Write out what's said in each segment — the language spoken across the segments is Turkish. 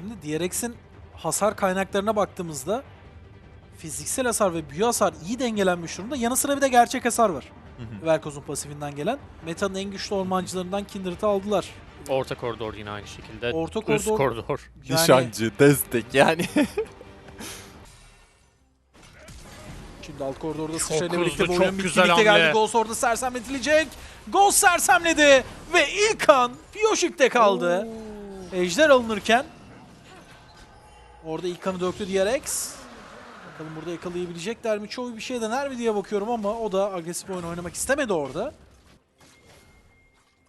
Şimdi DRX'in hasar kaynaklarına baktığımızda fiziksel hasar ve büyü hasar iyi dengelenmiş durumda. Yanı sıra bir de gerçek hasar var. Velkoz'un pasifinden gelen. Meta'nın en güçlü ormancılarından Kindred'ı aldılar. Orta koridor yine aynı şekilde. Orta Üst koridor- koridor. Yani- Nişancı, destek yani. Şimdi alt koridorda sıçrayla birlikte bu çok oyun Birlikte hamle. geldi. Ghost orada sersemletilecek. Ghost sersemledi ve ilk an Piyoşik'te kaldı. Ejder alınırken orada ilk kanı döktü DRX. Bakalım burada yakalayabilecekler mi? Çoğu bir şey dener mi diye bakıyorum ama o da agresif oyun oynamak istemedi orada.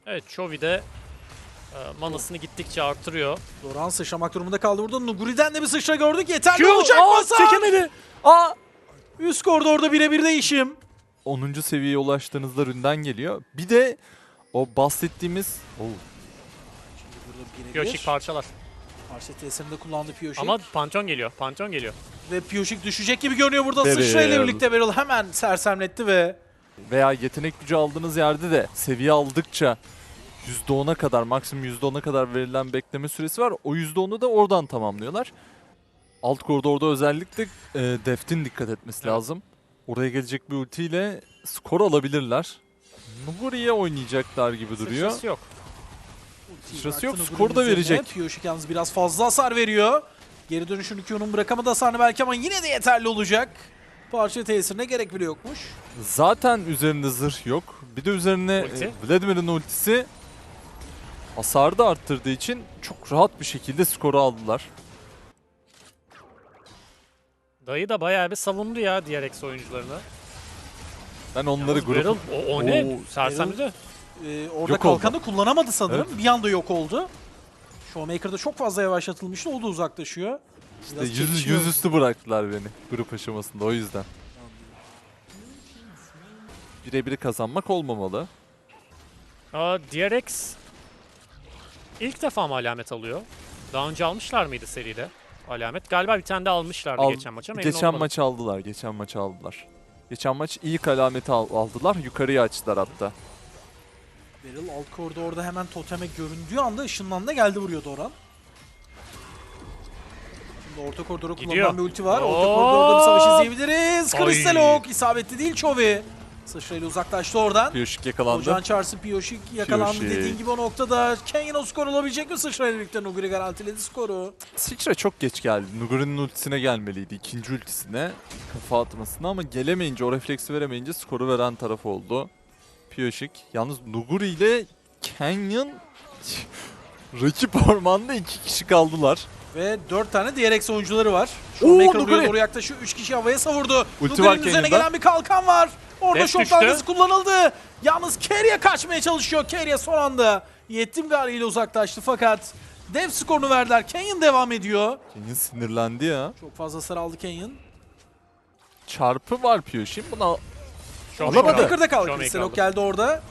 Evet Chovy de e, manasını gittikçe artırıyor. Doran sıçramak durumunda kaldı burada. Nuguri'den de bir sıçra gördük. Yeterli Q, olacak aa, masa. çekemedi. Aa! Üst koridorda birebir değişim. 10. seviyeye ulaştığınızda ründen geliyor. Bir de o bahsettiğimiz... Oo, Şimdi burada birebir. Piyoşik parçalar. Parça tesirinde kullandı Piyoşik. Ama Pantheon geliyor. Pantheon geliyor. Ve Piyoşik düşecek gibi görünüyor burada. Beryl. Sıçrayla birlikte Beryl hemen sersemletti ve veya yetenek gücü aldığınız yerde de seviye aldıkça %10'a kadar, maksimum %10'a kadar verilen bekleme süresi var. O %10'u da oradan tamamlıyorlar. Alt koridorda özellikle e, Deft'in dikkat etmesi Evet. lazım. Oraya gelecek bir ultiyle skor alabilirler. Nuguri'ye oynayacaklar gibi duruyor. Sıçrası yok. Sıçrası yok, skor da verecek. Piyoşik yalnız biraz fazla hasar veriyor. Geri dönüşünü Q'nun bırakamadı hasarını belki ama yine de yeterli olacak. Parça tesirine gerek bile yokmuş. Zaten üzerinde zırh yok. Bir de üzerine Ulti. e, Vladimir'in ultisi hasarı da arttırdığı için çok rahat bir şekilde skoru aldılar. Dayı da bayağı bir savundu ya DRX oyuncularını. Ben onları Yalnız grup Beryl, o, o ne? Oo, Ee, orada Yok oldu. kalkanı kullanamadı sanırım. Bir anda yok oldu. Showmaker'da çok fazla yavaşlatılmıştı. O da uzaklaşıyor. İşte Biraz yüz, çekişiyor. yüzüstü bıraktılar beni grup aşamasında o yüzden. Birebir kazanmak olmamalı. Aa, DRX ilk defa mı alamet alıyor? Daha önce almışlar mıydı seride? Alamet. Galiba bir tane de almışlardı Al- geçen maça. emin geçen maç aldılar, geçen maç aldılar. Geçen maç ilk alameti al- aldılar, yukarıya açtılar hatta. Beryl alt koridorda hemen toteme göründüğü anda ışınlandı geldi vuruyor Doran. Şimdi orta koridora Gidiyor. kullanılan bir ulti var. Orta Oo! koridorda bir savaş izleyebiliriz. Oak isabetli değil Chovy. Sıçrayla uzaklaştı oradan. Piyoşik yakalandı. Ocağın çarşı Piyoşik yakalandı Piyoşik. dediğin gibi o noktada. Kenyon o skor olabilecek mi sıçrayla birlikte Nuguri garantiledi skoru. Sıçra çok geç geldi. Nuguri'nin ultisine gelmeliydi. ikinci ultisine kafa atmasına ama gelemeyince, o refleksi veremeyince skoru veren taraf oldu. Piyoşik. Yalnız Nuguri ile Canyon rakip ormanda iki kişi kaldılar. Ve 4 tane DRX oyuncuları var. Oo, Showmaker buraya doğru yaklaşıyor. 3 kişi havaya savurdu. Nuguri'nin üzerine gelen bir kalkan var. Orada şok dalgası kullanıldı. Yalnız Keria kaçmaya çalışıyor. Keria son anda yettim ile uzaklaştı fakat dev skorunu verdiler. Kenyon devam ediyor. Canyon sinirlendi ya. Çok fazla hasar aldı Kenyon. Çarpı var Piyoşik'in. Buna Alamadı. Showmaker'da kaldı. Oak geldi orada.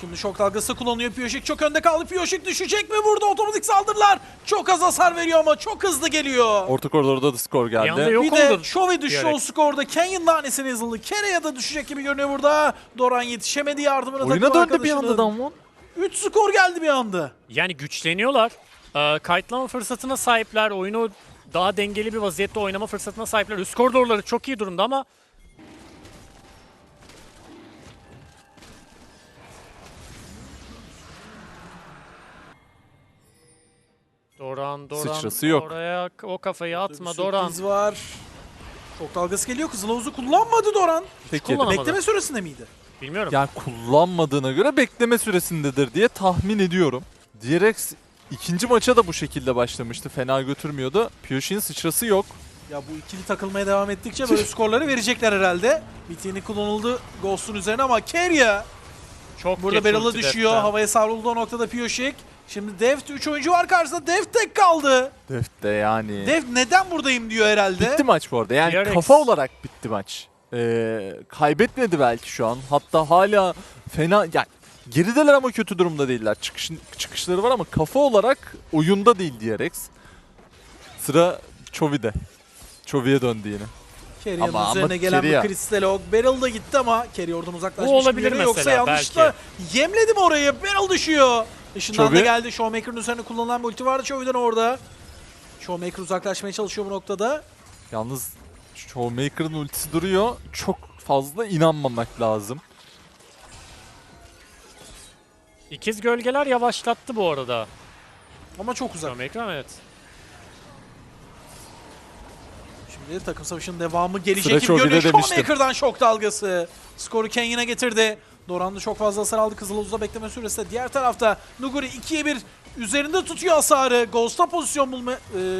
Şimdi şok dalgası kullanıyor Piyoşik. Çok önde kaldı. Piyoşik düşecek mi burada? Otomatik saldırılar. Çok az hasar veriyor ama çok hızlı geliyor. orta koridorda da skor geldi. yok bir de oldu Chovy düştü diyerek. o skorda. Kenyon lanesine yazıldı. Kereya da düşecek gibi görünüyor burada. Doran yetişemedi yardımına Oyuna takım döndü bir anda arkadaşının. Damwon. 3 skor geldi bir anda. Yani güçleniyorlar. Ee, kayıtlama fırsatına sahipler. Oyunu daha dengeli bir vaziyette oynama fırsatına sahipler. Üst koridorları çok iyi durumda ama Doran, Doran. Sıçrası yok. Oraya o kafayı atma Doran. sürpriz var. Şok dalgası geliyor. Kızıl havuzu kullanmadı Doran. Peki. kullanamadı. Bekleme süresinde miydi? Bilmiyorum. Yani kullanmadığına göre bekleme süresindedir diye tahmin ediyorum. DRX ikinci maça da bu şekilde başlamıştı. Fena götürmüyordu. Piyoşik'in sıçrası yok. Ya bu ikili takılmaya devam ettikçe böyle skorları verecekler herhalde. Bitini kullanıldı Ghost'un üzerine ama Keria Çok burada geç Beryl'a ulti düşüyor. deften. Havaya savruldu o noktada Piyoşik. Şimdi Deft 3 oyuncu var karşısında. Deft tek kaldı. Deft de yani. Deft neden buradayım diyor herhalde. Bitti maç bu arada. Yani DRX. kafa olarak bitti maç. Ee, kaybetmedi belki şu an. Hatta hala fena yani gerideler ama kötü durumda değiller. Çıkış, çıkışları var ama kafa olarak oyunda değil DRX. Sıra Chovy'de. Chovy'ye döndü yine. Kerya'nın Ama- ama üzerine gelen Keria. bir Crystal Oak. Beryl da gitti ama oradan uzaklaşmış. Bu olabilir gibi Yoksa mesela, yanlışla yemledi mi orayı? Beryl düşüyor. Işından da Chovy. geldi. Showmaker'ın üzerine kullanılan bir ulti vardı Chovy'den orada. Showmaker uzaklaşmaya çalışıyor bu noktada. Yalnız Showmaker'ın ultisi duruyor. Çok fazla inanmamak lazım. İkiz gölgeler yavaşlattı bu arada. Ama çok uzak. Showmaker evet. Şimdi takım savaşının devamı gelecek Sıra gibi görünüyor. Showmaker'dan şok dalgası. Skoru Kenyin'e getirdi. Doran da çok fazla hasar aldı. Kızıluz'da bekleme süresi. de. Diğer tarafta Nuguri 2'ye 1 üzerinde tutuyor hasarı. Ghost'a pozisyon bulma, e,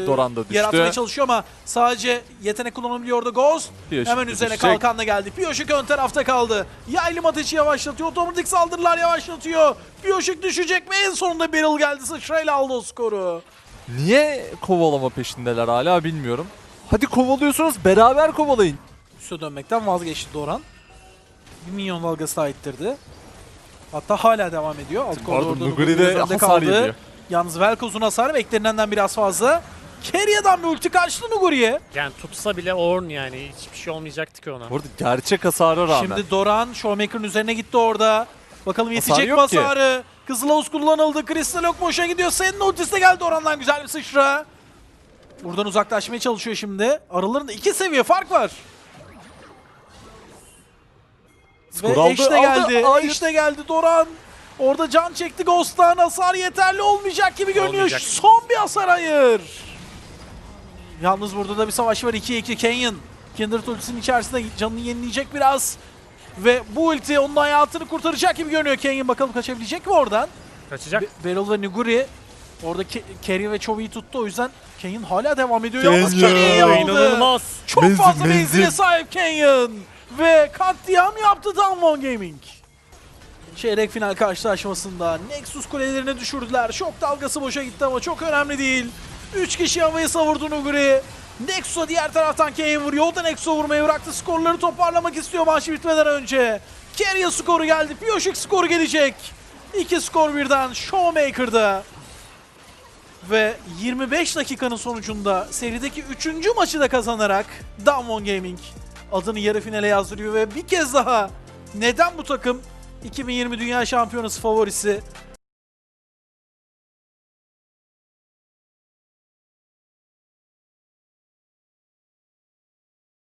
Doran da düştü. yaratmaya çalışıyor ama sadece yetenek kullanabiliyor orada Ghost. Piyoşik Hemen üzerine düşecek. kalkanla geldi. Piyoşik ön tarafta kaldı. Yaylım ateşi yavaşlatıyor. Otomatik saldırılar yavaşlatıyor. Piyoşik düşecek ve en sonunda Beryl geldi. Sıçrayla aldı o skoru. Niye kovalama peşindeler hala bilmiyorum. Hadi kovalıyorsunuz beraber kovalayın. Üste dönmekten vazgeçti Doran. Bir minyon dalgası daha ittirdi. Hatta hala devam ediyor. Alt Bu koridorda arada Nuguri Nuguri de üzerinde hasar yediyor. Yalnız Velkoz'un hasarı beklenilen biraz fazla. Kerya'dan bir ulti kaçtı Nuguri'ye. Yani tutsa bile Orn yani hiçbir şey olmayacaktı ki ona. Bu arada gerçek hasara rağmen. Şimdi Doran Showmaker'ın üzerine gitti orada. Bakalım Hasar yetecek mi yok ki. hasarı? Kızılavuz kullanıldı. Crystal ok boşa gidiyor. Senin ultisi de geldi Oran'dan güzel bir sıçra. Buradan uzaklaşmaya çalışıyor şimdi. Aralarında iki seviye fark var. Skor Ve aldı, eş de aldı. geldi. Hayır. Eş de geldi Doran. Orada can çekti Ghost'tan. Hasar yeterli olmayacak gibi görünüyor. Olmayacak. Son bir hasar hayır. Yalnız burada da bir savaş var. 2-2 Canyon. Kindred ultisinin içerisinde canını yenileyecek biraz. Ve bu ulti onun hayatını kurtaracak gibi görünüyor. Canyon bakalım kaçabilecek mi oradan? Kaçacak. Be- Beryl ve Nuguri orada Ke- Carry ve Chovy tuttu. O yüzden Canyon hala devam ediyor. Aldı. İnanılmaz. Çok Menzil, fazla menzile sahip Canyon. Ve katliam yaptı Damwon Gaming. Çeyrek final karşılaşmasında Nexus kulelerini düşürdüler. Şok dalgası boşa gitti ama çok önemli değil. 3 kişi havaya savurdu Nuguri. Nexus'a diğer taraftan Kane vuruyor. O da Nexus'a vurmayı bıraktı. Skorları toparlamak istiyor maç bitmeden önce. Keria skoru geldi. Piyoşik skoru gelecek. İki skor birden Showmaker'da. Ve 25 dakikanın sonucunda serideki 3. maçı da kazanarak Damwon Gaming adını yarı finale yazdırıyor ve bir kez daha neden bu takım 2020 Dünya Şampiyonası favorisi